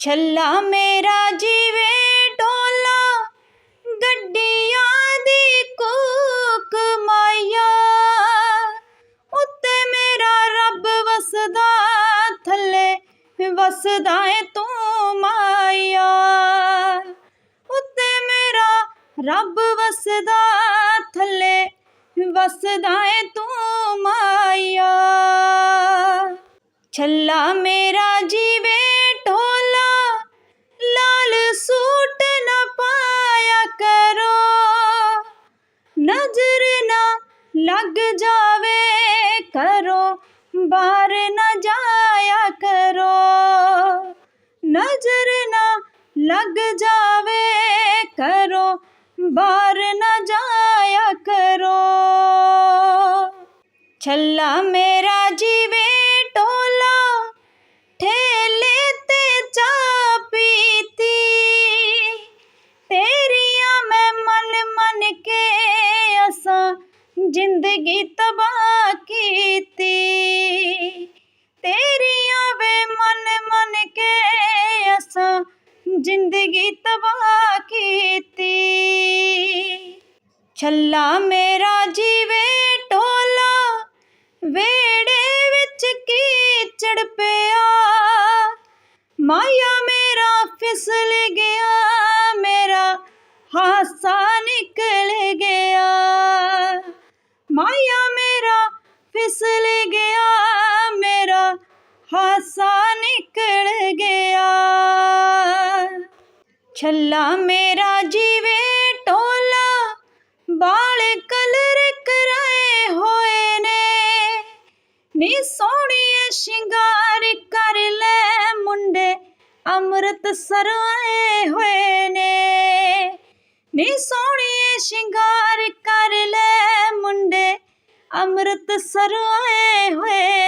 ਛੱਲਾ ਮੇਰਾ ਜੀਵੇ ਡੋਲਾ, ਗੱਡੀਆਂ ਦੀ ਕੂਕ ਮਾਇਆ। ਉੱਤੇ ਮੇਰਾ ਰੱਬ ਵਸਦਾ, ਥੱਲੇ ਵਸਦਾ ਏ ਤੂੰ ਮਾਇਆ। ਉੱਤੇ ਮੇਰਾ ਰੱਬ ਵਸਦਾ, ਥੱਲੇ ਵਸਦਾ ਏ ਤੂੰ ਮਾਇਆ। ਛੱਲਾ ਮੇਰਾ ਜੀਵੇ ਲੱਗ ਜਾਵੇ ਕਰੋ, ਬਾਹਰ ਨਾ ਜਾਇਆ ਕਰੋ। ਨਜ਼ਰ ਨਾ ਲੱਗ ਜਾਵੇ ਕਰੋ, ਬਾਹਰ ਨਾ ਜਾਇਆ ਕਰੋ। ਛੱਲਾ ਮੇਰਾ ਜੀਵੇ ਜ਼ਿੰਦਗੀ ਤਬਾਹ ਕੀਤੀ। ਤੇਰੀਆਂ ਵੇ ਮਨ ਮਨ ਕੇ ਅਸਾਂ ਜ਼ਿੰਦਗੀ ਤਬਾਹ ਕੀਤੀ। ਛੱਲਾ ਮੇਰਾ ਜੀਵੇ ਢੋਲਾ ਵੇੜੇ ਵਿੱਚ ਕੀਚੜ ਪਿਆ। ਮਾਇਆ ਮੇਰਾ ਫਿਸਲ ਹਾਸਾ ਨਿਕਲ ਗਿਆ। ਛੱਲਾ ਮੇਰਾ ਜੀਵੇ ਢੋਲਾ ਬਾਲ ਕਲਰ ਕਰਾਏ ਹੋਏ ਨੇ। ਨੀ ਸੋਹਣੀਏ ਸ਼ਿੰਗਾਰ ਕਰ ਲੈ ਮੁੰਡੇ, ਅੰਮ੍ਰਿਤ ਸਰਵਾਏ ਹੋਏ ਨੇ। ਨੀ ਸੋਹਣੀਏ ਸ਼ਿੰਗਾਰ ਕਰ ਲੈ ਮੁੰਡੇ, ਅੰਮ੍ਰਿਤ ਸਰਵਾਏ ਹੋਏ